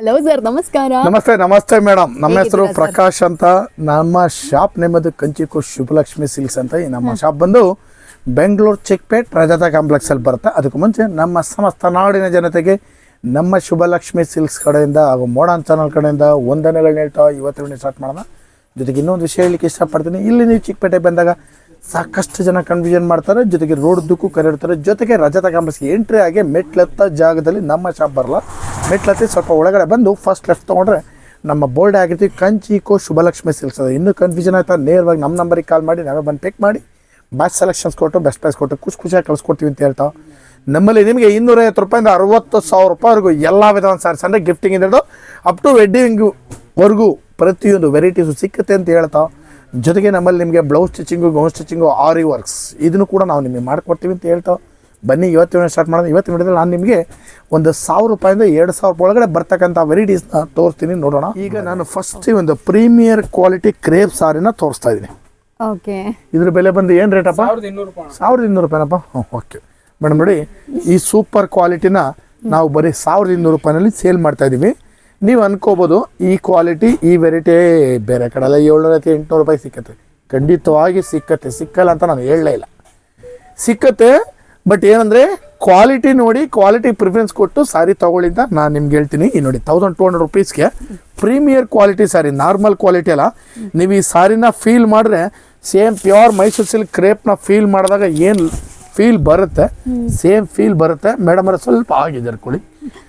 Hello sir ನಮಸ್ಕಾರ. ನಮಸ್ತೆ ನಮಸ್ತೆ ಮೇಡಮ್ ನಮ್ಮ ಹೆಸರು ಪ್ರಕಾಶ್ ಅಂತ. ನಮ್ಮ ಶಾಪ್ ನೇಮದು ಕಂಚಿಕು ಶುಭಲಕ್ಷ್ಮಿ ಸಿಲ್ಕ್ಸ್ ಅಂತ ಈ ನಮ್ಮ ಶಾಪ್ ಬಂದು ಬೆಂಗಳೂರು ಚಿಕ್ಪೇಟ್ ಪ್ರಜಾತಾ ಕಾಂಪ್ಲೆಕ್ಸ್ ಅಲ್ಲಿ ಬರುತ್ತೆ. ಅದಕ್ಕೂ ಮುಂಚೆ ನಮ್ಮ ಸಮಸ್ತ ನಾಡಿನ ಜನತೆಗೆ ನಮ್ಮ ಶುಭಲಕ್ಷ್ಮಿ ಸಿಲ್ಕ್ಸ್ ಕಡೆಯಿಂದ ಹಾಗೂ ಮೋಡನ್ ಚಾನಲ್ ಕಡೆಯಿಂದ ವಂದನೆಗಳನ್ನ ಹೇಳ್ತಾ ಇವತ್ತು ಸ್ಟಾರ್ಟ್ ಮಾಡೋಣ. ಜೊತೆಗೆ ಇನ್ನೊಂದು ವಿಷಯ ಹೇಳಲಿಕ್ಕೆ ಇಷ್ಟಪಡ್ತೀನಿ. ಇಲ್ಲಿ ನೀವು ಚಿಕ್ಕಪೇಟೆ ಬಂದಾಗ ಸಾಕಷ್ಟು ಜನ ಕನ್ಫ್ಯೂಷನ್ ಮಾಡ್ತಾರೆ. ಜೊತೆಗೆ ರೋಡ್ ರೋಡ್ದಕ್ಕೂ ಕರೆಡ್ತಾರೆ. ಜೊತೆಗೆ ರಜತ ಕಾಂಪ್ಲೆಕ್ಸ್ ಎಂಟ್ರಿ ಆಗಿ ಮೆಟ್ಲೆತ್ತ ಜಾಗದಲ್ಲಿ ನಮ್ಮ ಶಾಪ್ ಬರಲ್ಲ. ಮೆಟ್ಲತ್ತಿ ಸ್ವಲ್ಪ ಒಳಗಡೆ ಬಂದು ಫಸ್ಟ್ ಲೆಫ್ಟ್ ತೊಗೊಂಡ್ರೆ ನಮ್ಮ ಬೋರ್ಡ್ ಆಗಿರ್ತೀವಿ. ಕಂಚಿ ಕೋ ಶುಭಲಕ್ಷ್ಮಿ ಸಿಲ್ಸೋದು. ಇನ್ನೂ ಕನ್ಫ್ಯೂಷನ್ ಆಯ್ತಾ? ನೇರವಾಗಿ ನಮ್ಮ ನಂಬರಿಗೆ ಕಾಲ್ ಮಾಡಿ, ನಾವೇ ಬಂದು ಪಿಕ್ ಮಾಡಿ ಬ್ಯಾಚ್ ಸೆಲೆಕ್ಷನ್ಸ್ ಕೊಟ್ಟು ಬೆಸ್ಟ್ ಪ್ರೈಸ್ ಕೊಟ್ಟು ಖುಷಿ ಖುಷಿಯಾಗಿ ಕಳಿಸ್ಕೊಡ್ತೀವಿ ಅಂತ ಹೇಳ್ತಾ. ನಮ್ಮಲ್ಲಿ ನಿಮಗೆ ಇನ್ನೂರೈವತ್ತು ರೂಪಾಯಿಂದ ಅರವತ್ತು ಸಾವಿರ ರೂಪಾಯಿವರೆಗೂ ಎಲ್ಲ ವಿಧವಾದ ಸಾರೀಸ್ ಅಂದರೆ ಗಿಫ್ಟಿಂಗ್ ಹಿಡಿದು ಅಪ್ ಟು ವೆಡ್ಡಿಂಗ್ವರೆಗೂ ಪ್ರತಿಯೊಂದು ವೆರೈಟೀಸು ಸಿಕ್ಕುತ್ತೆ ಅಂತ ಹೇಳ್ತಾ. ಜೊತೆಗೆ ನಮ್ಮಲ್ಲಿ ನಿಮಗೆ blouse stitching gown stitching aari works ಇದನ್ನು ಕೂಡ ನಾವು ನಿಮಗೆ ಮಾಡಿಕೊಡ್ತೀವಿ ಅಂತ ಹೇಳ್ತಾ. ಬನ್ನಿ ಇವತ್ತಿನ ಸ್ಟಾರ್ಟ್ ಮಾಡೋದು ಇವತ್ತು ವಿಡಿಯೋದಲ್ಲಿ ನಾನು ನಿಮಗೆ ಒಂದು ಸಾವಿರ ರೂಪಾಯಿಂದ ಎರಡು ಸಾವಿರ ರೂಪಾಯಿ ಒಳಗಡೆ ಬರ್ತಕ್ಕಂಥ ವೆರೈಟೀಸ್ನ ತೋರಿಸ್ತೀನಿ ನೋಡೋಣ. ಈಗ ನಾನು ಫಸ್ಟ್ ಒಂದು ಪ್ರೀಮಿಯರ್ ಕ್ವಾಲಿಟಿ ಕ್ರೇಪ್ ಸಾರಿನ ತೋರಿಸ್ತಾ ಇದ್ದೀನಿ. ಓಕೆ. ಇದ್ರ ಬೆಲೆ ಬಂದು ಏನು ರೇಟಪ್ಪ ಸಾವಿರದ ಇನ್ನೂರು ರೂಪಾಯಿನಪ್ಪ? ಹ್ಞೂ ಓಕೆ ಮೇಡಮ್ ನೋಡಿ ಈ ಸೂಪರ್ ಕ್ವಾಲಿಟಿನ ನಾವು ಬರೀ ಸಾವಿರದ ಇನ್ನೂರು ರೂಪಾಯಿನಲ್ಲಿ ಸೇಲ್ ಮಾಡ್ತಾ ಇದ್ದೀವಿ ನೀವು ಅನ್ಕೋಬೋದು ಈ ಕ್ವಾಲಿಟಿ ಈ ವೆರೈಟಿ ಬೇರೆ ಕಡೆ ಎಲ್ಲ ಏಳ್ನೂರ ಎಂಟುನೂರು ರೂಪಾಯಿ ಸಿಕ್ಕತ್ತೆ. ಖಂಡಿತವಾಗಿ ಸಿಕ್ಕತ್ತೆ. ಸಿಕ್ಕಲ್ಲ ಅಂತ ನಾನು ಹೇಳಲೇ ಇಲ್ಲ. ಸಿಕ್ಕತ್ತೆ ಬಟ್ ಏನಂದರೆ ಕ್ವಾಲಿಟಿ ನೋಡಿ ಕ್ವಾಲಿಟಿ ಪ್ರಿಫರೆನ್ಸ್ ಕೊಟ್ಟು ಸಾರಿ ತಗೊಳ್ಳಿ ಅಂತ ನಾನು ನಿಮ್ಗೆ ಹೇಳ್ತೀನಿ. ಈ ನೋಡಿ thousand two hundred ರುಪೀಸ್ಗೆ premier quality sari normal quality ಅಲ್ಲ. ನೀವು ಈ ಸಾರಿನ ಫೀಲ್ ಮಾಡಿದ್ರೆ ಸೇಮ್ ಪ್ಯೂರ್ ಮೈಸೂರು ಸಿಲ್ಕ್ ಕ್ರೇಪ್ನ ಫೀಲ್ ಮಾಡಿದಾಗ ಏನು ಫೀಲ್ ಬರುತ್ತೆ? ಸೇಮ್ ಫೀಲ್ ಬರುತ್ತೆ. ಮೇಡಮ್ ಅವರ ಸ್ವಲ್ಪ ಆಗಿದೆ ಕೊಡಿ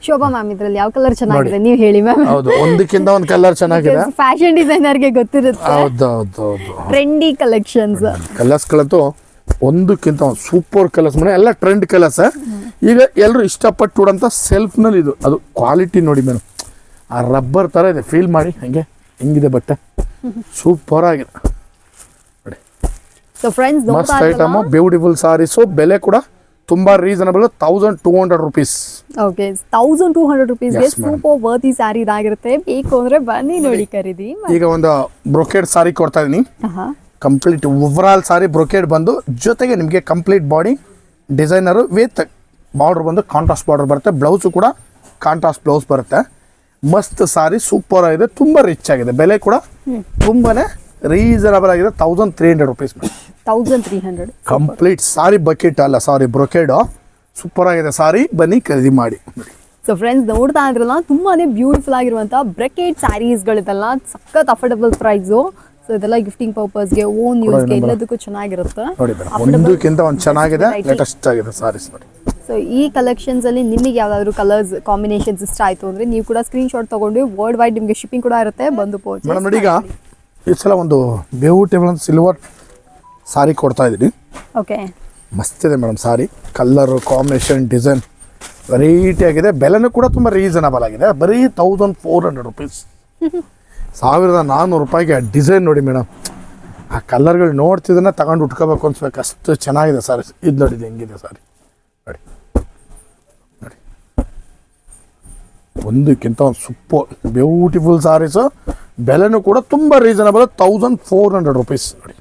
ಶೋಭಾ ಮ್ಯಾಮ್ ಇದರಲ್ಲಿ ಯಾವ ಕಲರ್ ಚೆನ್ನಾಗಿದೆ ನೀವು ಹೇಳಿ ಮ್ಯಾಮ್ ಹೌದು ಒಂದಕ್ಕಿಂತ ಒಂದು ಕಲರ್ ಚೆನ್ನಾಗಿದೆ. ಫ್ಯಾಷನ್ ಡಿಸೈನರ್ಗೆ ಗೊತ್ತಿರುತ್ತೆ. ಹೌದು ಹೌದು ಹೌದು ಟ್ರೆಂಡಿ ಕಲೆಕ್ಷನ್ಸ್ ಕಲರ್ಸ್ಗಳಂತೂ ಒಂದಕ್ಕಿಂತ ಒಂದು ಸೂಪರ್ ಕಲರ್ಸ್ ಮನೆ ಎಲ್ಲ ಟ್ರೆಂಡ್ ಕಲರ್ಸ್ ಈಗ ಎಲ್ಲರೂ ಇಷ್ಟಪಟ್ಟು ಉಡೋಂಥ ಸೆಲ್ಫ್ನಲ್ಲಿ ಇದು. ಅದು ಕ್ವಾಲಿಟಿ ನೋಡಿ ಮೇಡಮ್. ಆ ರಬ್ಬರ್ ಥರ ಇದೆ. ಫೀಲ್ ಮಾಡಿ ಹಂಗೆ ಹೆಂಗಿದೆ ಬಟ್ಟೆ. ಸೂಪರ್ ಆಗಿದೆ. ನೋಡಿ. ಸೊ ಫ್ರೆಂಡ್ಸ್ ನೋಡ್ತಾ ಮಸ್ತ್ ಐಟಮು ಬ್ಯೂಟಿಫುಲ್ ಸಾರೀಸು ಬೆಲೆ ಕೂಡ ತುಂಬಾ reasonable thousand two hundred rupees okay thousand two hundred rupees. Super worthy sari ಇದಾಗಿರುತ್ತೆ. ಬೇಕು ಅಂದ್ರೆ ಬನ್ನಿ ನೋಡಿ. ಖರೀದಿ ಈಗ ಒಂದು ಬ್ರೊಕೇಡ್ ಸಾರಿ ಕೊಡ್ತಾ ಇದೀನಿ ಕಂಪ್ಲೀಟ್ ಓವರಾಲ್ ಸಾರಿ ಬ್ರೊಕೇಡ್ ಬಂದು ಜೊತೆಗೆ ನಿಮಗೆ complete body designer with border ಬಂದು ಕಾಂಟ್ರಾಸ್ಟ್ ಬಾರ್ಡ್ರ್ ಬರುತ್ತೆ. ಬ್ಲೌಸು ಕೂಡ ಕಾಂಟ್ರಾಸ್ಟ್ ಬ್ಲೌಸ್ ಬರುತ್ತೆ. ಮಸ್ತ್ ಸಾರಿ ಸೂಪರ್ ಆಗಿದೆ ತುಂಬ ರಿಚ್ ಆಗಿದೆ. ಬೆಲೆ ಕೂಡ ತುಂಬಾನೇ ರೀಸನಬಲ್ ಆಗಿದೆ. Thousand three hundred rupees thousand three hundred complete sari bucket ಅಲ್ಲ ಸಾರಿ ಬ್ರೊಕೇಡು ಸೂಪರ್ ಆಗಿದೆ ಸಾರಿ ಬನ್ನಿ ಖರೀದಿ ಮಾಡಿ. ಸೊ ಫ್ರೆಂಡ್ಸ್ ನೋಡ್ತಾ ಇದ್ರಲ್ಲ ತುಂಬಾನೇ ಬ್ಯೂಟಿಫುಲ್ ಆಗಿರುವಂತಹ ಬ್ರೆಕೆಟ್ ಸ್ಯಾರೀಸ್ಗಳಿದೆಲ್ಲ ಸಖತ್ ಅಫೋರ್ಡಬಲ್ ಪ್ರೈಸು ಸೊ ಇದೆಲ್ಲ ಗಿಫ್ಟಿಂಗ್ ಪರ್ಪಸ್ಗೆ ಓನ್ ಯೂಸ್ಗೆ ಎಲ್ಲದಕ್ಕೂ ಚೆನ್ನಾಗಿರುತ್ತೆ. ನೋಡಿ ಮೇಡಮ್ ಒಂದಕ್ಕಿಂತ ಒಂದು ಚೆನ್ನಾಗಿದೆ ಲೇಟೆಸ್ಟ್ ಆಗಿದೆ ಸಾರೀಸ್ ನೋಡಿ. ಸೊ ಈ ಕಲೆಕ್ಷನ್ಸ್ ಅಲ್ಲಿ ನಿಮಗೆ ಯಾವ್ದಾದ್ರು ಕಲರ್ಸ್ ಕಾಂಬಿನೇಷನ್ಸ್ ಇಷ್ಟ ಆಯ್ತು ಅಂದ್ರೆ ನೀವು ಕೂಡ ಸ್ಕ್ರೀನ್ ಶಾಟ್ ತಗೊಂಡು ವರ್ಲ್ಡ್ ವೈಡ್ ನಿಮಗೆ ಶಿಪ್ಪಿಂಗ್ ಕೂಡ ಇರುತ್ತೆ ಬಂದು ಪೋಚ್ ಮೇಡಮ್ ನೋಡಿ ಈಗ ಈ ಸಲ ಒಂದು ಬ್ಯೂಟಿಫುಲ್ ಸಿಲ್ವರ್ ಸಾರಿ ಕೊಡ್ತಾ ಇದ್ದೀನಿ. ಓಕೆ ಮಸ್ತ್ ಇದೆ madam sari colour combination design variety ಆಗಿದೆ. ಬೆಲೆನೂ ಕೂಡ ತುಂಬ ರೀಸನಬಲ್ ಆಗಿದೆ. ಬರೀ ತೌಸಂಡ್ ಫೋರ್ ಹಂಡ್ರೆಡ್ ರುಪೀಸ್ ಸಾವಿರದ ನಾನ್ನೂರು ರೂಪಾಯಿಗೆ ಡಿಸೈನ್ ನೋಡಿ ಮೇಡಮ್. ಆ ಕಲರ್ಗಳು ನೋಡ್ತಿದ್ದನ್ನ ತಗೊಂಡು ಉಟ್ಕೋಬೇಕು ಅನ್ಸ್ಬೇಕು. ಅಷ್ಟು ಚೆನ್ನಾಗಿದೆ ಸರ್. ಇದು ನೋಡಿದೆ ಹೆಂಗಿದೆ ಸಾರಿ. ನೋಡಿ. ನೋಡಿ. ಒಂದಕ್ಕಿಂತ ಒಂದು ಸೂಪರ್ ಬ್ಯೂಟಿಫುಲ್ ಸಾರೀಸು. ಬೆಲೆನೂ ಕೂಡ ತುಂಬ reasonable thousand four hundred rupees ನೋಡಿ.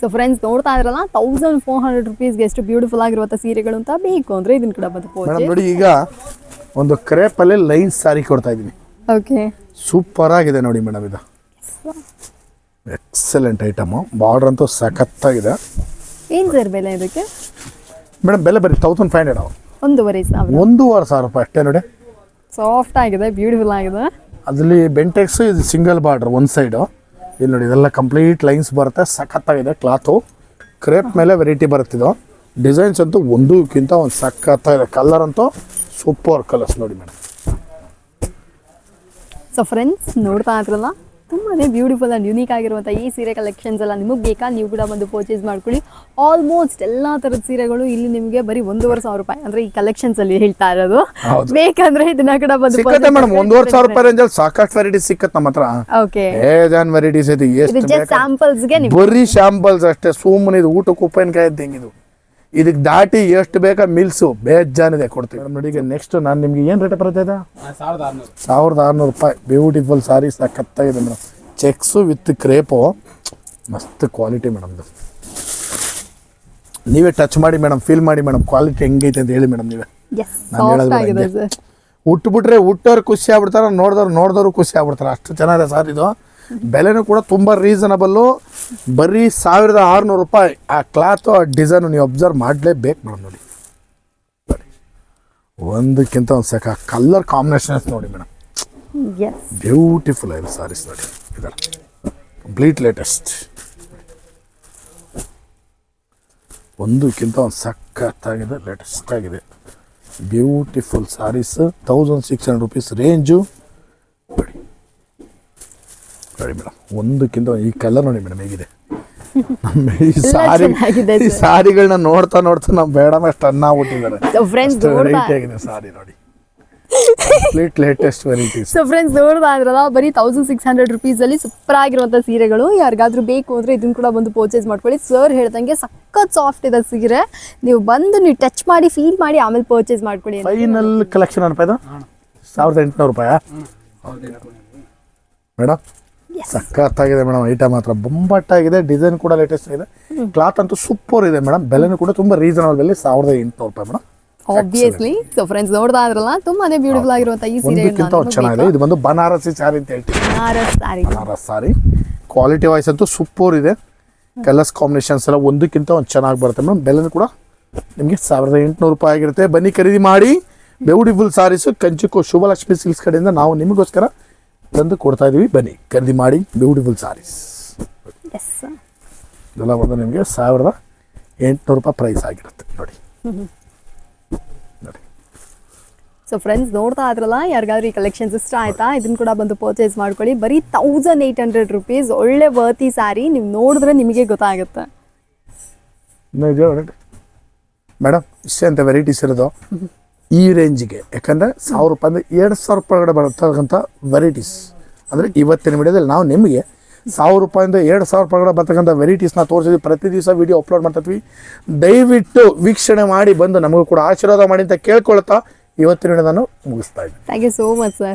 ಸೊ ಫ್ರೆಂಡ್ಸ್ ನೋಡ್ತಾ ಇದ್ರಲ್ಲ ತೌಸಂಡ್ ಫೋರ್ ಹಂಡ್ರೆಡ್ ರುಪೀಸ್ಗೆ ಎಷ್ಟು ಬ್ಯೂಟಿಫುಲ್ ಆಗಿರುವಂಥ ಸೀರೆಗಳು ಅಂತ ಬೇಕು ಅಂದ್ರೆ ಇದನ್ನ ಕೂಡ ಬಂದು ನೋಡಿ ಈಗ ಒಂದು ಕ್ರೇಪಲ್ಲಿ ಲೈನ್ ಸಾರಿ ಕೊಡ್ತಾ ಇದ್ದೀನಿ. ಓಕೆ ಸೂಪರ್ ಆಗಿದೆ ನೋಡಿ ಮೇಡಮ್ ಇದು. ಎಕ್ಸಲೆಂಟ್ ಐಟಮು ಬಾರ್ಡರ್ ಅಂತೂ ಸಖತ್ತಾಗಿದೆ. ಏನು ಸರ್ ಬೆಲೆ ಇದಕ್ಕೆ? ಮೇಡಮ್ ಬೆಲೆ ಬರೀ ತೌಸಂಡ್ ಫೈವ್ ಹಂಡ್ರೆಡ್ ಒಂದೂವರೆ ಸಾವಿರ. ಒಂದೂವರೆ ಸಾವಿರ ರೂಪಾಯಿ ಅಷ್ಟೇ ನೋಡಿ. ಸಾಫ್ಟ್ ಆಗಿದೆ ಬ್ಯೂಟಿಫುಲ್ ಆಗಿದೆ. ಅದರಲ್ಲಿ ಬೆಂಟೆಕ್ಸ್ ಇದು ಸಿಂಗಲ್ ಬಾರ್ಡರ್ ಒಂದು ಸೈಡು ಇಲ್ಲಿ ನೋಡಿ ಇದೆಲ್ಲ ಕಂಪ್ಲೀಟ್ ಲೈನ್ಸ್ ಬರುತ್ತೆ ಸಖತ್ತಾಗಿದೆ ಕ್ಲಾತು ಕ್ರೇಪ್ ಮೇಲೆ ವೆರೈಟಿ ಬರುತ್ತಿದ್ದು ಡಿಸೈನ್ಸ್ ಅಂತೂ ಒಂದಕ್ಕಿಂತ ಒಂದು ಸಖತ್ತಾಗಿದೆ. ಕಲರ್ ಅಂತೂ ಸೂಪರ್ ಕಲರ್ಸ್ ನೋಡಿ ಮೇಡಮ್ ಸೊ ಫ್ರೆಂಡ್ಸ್ ನೋಡ್ತಾ ಇದ್ರಲ್ಲ? ತುಂಬಾನೇ ಬ್ಯೂಟಿಫುಲ್ ಆ್ಯಂಡ್ ಯೂನಿಕ್ ಆಗಿರುವಂಥ ಈ ಸೀರೆ ಕಲೆಕ್ಷನ್ಸ್ ಎಲ್ಲ ನಿಮಗೆ ಬೇಕಾ? ನೀವು ಕೂಡ ಬಂದು ಪರ್ಚೇಸ್ ಮಾಡ್ಕೊಳ್ಳಿ. ಆಲ್ಮೋಸ್ಟ್ ಎಲ್ಲ ಥರದ ಸೀರೆಗಳು ಇಲ್ಲಿ ನಿಮಗೆ ಬರೀ ಒಂದೂವರೆ ಸಾವಿರ ರೂಪಾಯಿ ಅಂದ್ರೆ ಈ ಕಲೆಕ್ಷನ್ಸ್ ಅಲ್ಲಿ ಹೇಳ್ತಾ ಇರೋದು. ಬೇಕಂದ್ರೆ ಇದನ್ನ ಕೂಡ ಬಂದು ಸಿಕ್ಕತ್ತೆ ಮೇಡಮ್ ಒಂದೂವರೆ ಸಾವಿರ ರೂಪಾಯಿ ರೇಂಜಲ್ಲಿ ಸಾಕಷ್ಟು ವೆರೈಟೀಸ್ ಸಿಕ್ಕತ್ತೆ ನಮ್ಮ ಹತ್ರ. ಓಕೆ ಏಜಾನ್ ವೆರೈಟೀಸ್ ಇದೆ ಇದು ಎಷ್ಟು ಜಸ್ಟ್ ಸ್ಯಾಂಪಲ್ಸ್ಗೆ ನೀವು ಬರೀ ಶಾಂಪಲ್ಸ್ ಅಷ್ಟೇ. ಸುಮ್ಮನೆ ಇದು ಊಟಕ್ಕೆ ಉಪ್ಪಿನಕಾಯಿ ಇದ್ದಂಗೆ ಇದು. ಇದಕ್ಕೆ ದಾಟಿ ಎಷ್ಟು ಬೇಕಾ ಮಿಲ್ಸು ಬೇಜಾನಿದೆ ಕೊಡ್ತೀವಿ. ಮೇಡಮ್ ನೋಡಿ ಈಗ ನೆಕ್ಸ್ಟ್ ನಾನು ನಿಮ್ಗೆ ಏನು ರೇಟ್ ಬರುತ್ತೆ ಇದು? ಸಾವಿರದ ಆರುನೂರು. ರೂಪಾಯಿ. ಬ್ಯೂಟಿಫುಲ್ ಸಾರಿ ಸಖತ್ತಾಗಿದೆ ಮೇಡಮ್. ಚೆಕ್ಸು ವಿತ್ ಕ್ರೇಪು ಮಸ್ತ್ ಕ್ವಾಲಿಟಿ ಮೇಡಮ್ದು ನೀವೇ ಟಚ್ ಮಾಡಿ ಮೇಡಮ್ ಫೀಲ್ ಮಾಡಿ ಮೇಡಮ್ ಕ್ವಾಲಿಟಿ ಹೆಂಗೈತೆ ಅಂತ ಹೇಳಿ ಮೇಡಮ್ ನೀವೇ. ಎಸ್ ನಾನು ಹೇಳಿದ್ರೆ ಹೇಳೋದು ಉಟ್ಬಿಟ್ರೆ ಹುಟ್ಟೋರು ಖುಷಿ ಆಗ್ಬಿಡ್ತಾರೆ ನೋಡಿದವ್ರು ನೋಡಿದ್ರು ಖುಷಿ ಆಗ್ಬಿಡ್ತಾರೆ. ಅಷ್ಟು ಚೆನ್ನಾಗಿದೆ ಸರ್ ಇದು. ಬೆಲೆನೂ ಕೂಡ ತುಂಬ ರೀಸನಬಲ್ಲು ಬರೀ ಸಾವಿರದ ಆರುನೂರು ರೂಪಾಯಿ. ಆ ಕ್ಲಾತು ಆ ಡಿಸೈನು ನೀವು ಅಬ್ಸರ್ವ್ ಮಾಡಲೇಬೇಕು ಮೇಡಮ್ ನೋಡಿ. ನೋಡಿ. ಒಂದಕ್ಕಿಂತ ಒಂದು ಸೆಕ ಕಲರ್ ಕಾಂಬಿನೇಷನ್ಸ್ ನೋಡಿ ಮೇಡಮ್. ಬ್ಯೂಟಿಫುಲ್ ಆಗಿದೆ ಸಾರೀಸ್ ನೋಡಿ ಇದರ ಕಂಪ್ಲೀಟ್ ಲೇಟೆಸ್ಟ್ ಒಂದಕ್ಕಿಂತ ಒಂದು ಸಖತ್ತಾಗಿದೆ ಲೇಟೆಸ್ಟ್ ಆಗಿದೆ. Beautiful saris thousand six hundred rupees range ನೋಡಿ ಮೇಡಮ್. ಒಂದಕ್ಕಿಂತ ಒಂದು- ಈ ಕಲರ್ ನೋಡಿ ಮೇಡಮ್ ಹೇಗಿದೆ. ನಮ್ಮ ಈ ಸಾರಿ ಈ. ಸಾರಿಗಳನ್ನ ನೋಡ್ತಾ ನೋಡ್ತಾ ನಾವು ಬೇಡ ಅಷ್ಟು ಅನ್ನ ಹುಟ್ಟಿದ್ದಾರೆ ವೆರೈಟಿ ಆಗಿದೆ ಸಾರಿ ನೋಡಿ. Complete latest variety so friends ನೋಡ್ತಾ ಇದ್ರಲ್ಲ ಬರೀ ತೌಸಂಡ್ ಸಿಕ್ಸ್ ಹಂಡ್ರೆಡ್ ರುಪೀಸಲ್ಲಿ ಸೂಪರ್ ಆಗಿರುವಂಥ ಸೀರೆಗಳು. ಯಾರಿಗಾದ್ರೂ ಬೇಕು ಅಂದ್ರೆ ಇದನ್ನ ಕೂಡ ಬಂದು ಪರ್ಚೇಸ್ ಮಾಡ್ಕೊಳ್ಳಿ. ಸರ್ ಹೇಳ್ದಂಗೆ ಸಖತ್ ಸಾಫ್ಟ್ ಇದೆ ಸೀರೆ. ನೀವು ಬಂದು ನೀವು ಟಚ್ ಮಾಡಿ ಫೀಲ್ ಮಾಡಿ ಆಮೇಲೆ ಪರ್ಚೇಸ್ ಮಾಡ್ಕೊಳ್ಳಿ. ಫೈನಲ್ ಕಲೆಕ್ಷನ್ ಅನ್ಪ ಇದು? ಸಾವಿರದ ಎಂಟುನೂರು ರೂಪಾಯಿ? ಮೇಡಮ್ ಸಖತ್ತಾಗಿದೆ ಮೇಡಮ್ ಐಟಮ್ ಮಾತ್ರ. ಬೊಂಬಟ್ಟಾಗಿದೆ ಡಿಸೈನ್ ಕೂಡ ಲೇಟೆಸ್ಟ್ ಇದೆ ಕ್ಲಾತ್ ಅಂತೂ ಸೂಪರ್ ಇದೆ ಮೇಡಮ್. ಬೆಲೆನೂ ಕೂಡ ತುಂಬ ರೀಸನಬಲ್ ಬೆಲೆ ಸಾವಿರದ ಎಂಟುನೂರು ರೂಪಾಯಿ ಮೇಡಮ್. ಆಬ್ವಿಯಸ್ಲಿ ಸೊ ಫ್ರೆಂಡ್ಸ್ ನೋಡ್ತಾ ಇದ್ರಲ್ಲ ತುಂಬಾನೇ ಬ್ಯೂಟಿಫುಲ್ ಆಗಿರುವಂಥ ಈ ಸೀರೆ ಚೆನ್ನಾಗಿದೆ. ಇದು ಬಂದು ಬನಾರಸಿ ಸಾರಿ ಅಂತ ಹೇಳ್ತೀವಿ. ಸಾರಿ ಬನಾರಸ್ ಸಾರಿ ಕ್ವಾಲಿಟಿ ವೈಸ್ ಅಂತೂ ಸೂಪರ್ ಇದೆ. ಕಲರ್ಸ್ ಕಾಂಬಿನೇಷನ್ಸ್ ಎಲ್ಲ ಒಂದಕ್ಕಿಂತ ಒಂದು ಚೆನ್ನಾಗಿ ಬರುತ್ತೆ ಮೇಡಮ್. ಬೆಲೆನೂ ಕೂಡ ನಿಮಗೆ ಸಾವಿರದ ಎಂಟುನೂರು ರೂಪಾಯಿ ಆಗಿರುತ್ತೆ. ಬನ್ನಿ ಖರೀದಿ ಮಾಡಿ. ಬ್ಯೂಟಿಫುಲ್ ಸಾರೀಸು ಕಂಚಿಕೋ ಶುಭಲಕ್ಷ್ಮಿ ಸಿಲ್ಕ್ಸ್ ಕಡೆಯಿಂದ ನಾವು ನಿಮಗೋಸ್ಕರ ತಂದು ಕೊಡ್ತಾ ಇದೀವಿ. ಬನ್ನಿ ಖರೀದಿ ಮಾಡಿ. ಬ್ಯೂಟಿಫುಲ್ ಸಾರೀಸ್ ಎಸ್ ಇದೆಲ್ಲ ಬಂದು ನಿಮಗೆ ಸಾವಿರದ ಎಂಟುನೂರು ರೂಪಾಯಿ ಪ್ರೈಸ್ ಆಗಿರುತ್ತೆ. ನೋಡಿ. ನೋಡಿ. ಸೊ ಫ್ರೆಂಡ್ಸ್ ನೋಡ್ತಾ ಇದ್ರಲ್ಲ ಯಾರಿಗಾದ್ರೂ ಈ ಕಲೆಕ್ಷನ್ಸ್ ಇಷ್ಟ ಆಯ್ತಾ? ಇದನ್ನ ಕೂಡ ಬಂದು ಪರ್ಚೇಸ್ ಮಾಡ್ಕೊಳ್ಳಿ. ಬರೀ ತೌಸಂಡ್ ಏಯ್ಟ್ ಹಂಡ್ರೆಡ್ ರುಪೀಸ್ ಒಳ್ಳೆ ವರ್ತಿ ಸ್ಯಾರಿ ನೀವು ನೋಡಿದ್ರೆ ನಿಮಗೆ ಗೊತ್ತಾಗುತ್ತೆ. ಮೇಡಮ್ ಇಷ್ಟೇ ಅಂತ ವೆರೈಟೀಸ್ ಇರೋದು. ಈ ರೇಂಜಿಗೆ. ಯಾಕಂದರೆ ಸಾವಿರ ರೂಪಾಯಿಂದ ಎರಡು ಸಾವಿರ ರೂಪಾಯಿ ಬರ್ತಕ್ಕಂಥ ವೆರೈಟೀಸ್ ಅಂದರೆ ಇವತ್ತಿನ ವಿಡಿಯೋದಲ್ಲಿ ನಾವು ನಿಮಗೆ ಸಾವಿರ ರೂಪಾಯಿಂದ ಎರಡು ಸಾವಿರ ರೂಪಾಯಿ ಒಳಗಡೆ ಬರ್ತಕ್ಕಂಥ ವೆರೈಟೀಸ್ನ ತೋರಿಸಿದ್ವಿ. ಪ್ರತಿ ದಿವಸ ವಿಡಿಯೋ ಅಪ್ಲೋಡ್ ಮಾಡ್ತಿದ್ವಿ. ದಯವಿಟ್ಟು ವೀಕ್ಷಣೆ ಮಾಡಿ ಬಂದು ನಮಗೂ ಕೂಡ ಆಶೀರ್ವಾದ ಮಾಡಿ ಅಂತ ಕೇಳ್ಕೊಳ್ತಾ ಇವತ್ತಿನ ನಾನು ಮುಗಿಸ್ತಾ ಇದ್ದೀನಿ. Thank you so much sir